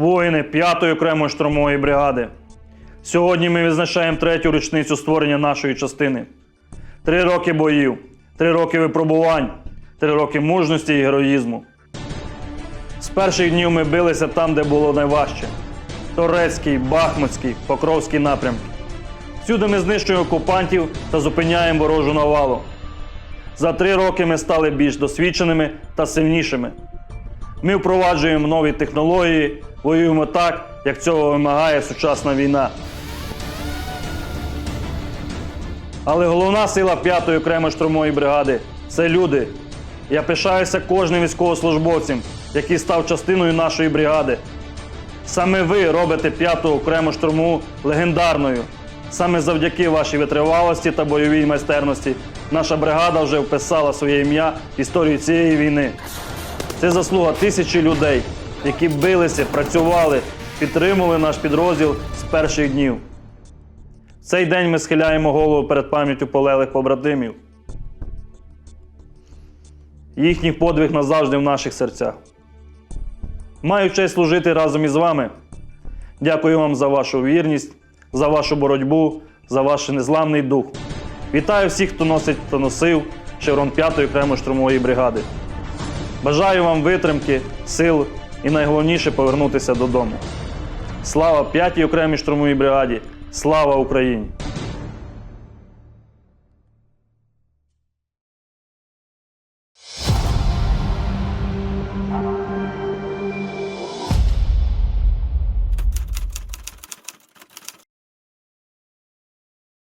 воїни 5-ї окремої штурмової бригади. Сьогодні ми відзначаємо третю річницю створення нашої частини. Три роки боїв, три роки випробувань, три роки мужності і героїзму. З перших днів ми билися там, де було найважче: Торецький, Бахмутський, Покровський напрямки. Всюди ми знищуємо окупантів та зупиняємо ворожу навалу. За три роки ми стали більш досвідченими та сильнішими. Ми впроваджуємо нові технології, воюємо так, як цього вимагає сучасна війна. Але головна сила 5-ї окремої штурмової бригади це люди. Я пишаюся кожним військовослужбовцем, який став частиною нашої бригади. Саме ви робите 5-ту окрему штурму легендарною. Саме завдяки вашій витривалості та бойовій майстерності наша бригада вже вписала своє ім'я в історію цієї війни. Це заслуга тисячі людей, які билися, працювали, підтримували наш підрозділ з перших днів. В цей день ми схиляємо голову перед пам'яттю полеглих побратимів. Їхній подвиг назавжди в наших серцях. Маю честь служити разом із вами. Дякую вам за вашу вірність, за вашу боротьбу, за ваш незламний дух. Вітаю всіх, хто носить та носив шеврон 5-ї окремої штурмової бригади. Бажаю вам витримки, сил і найголовніше повернутися додому. Слава 5-й окремій штурмовій бригаді! Слава Україні!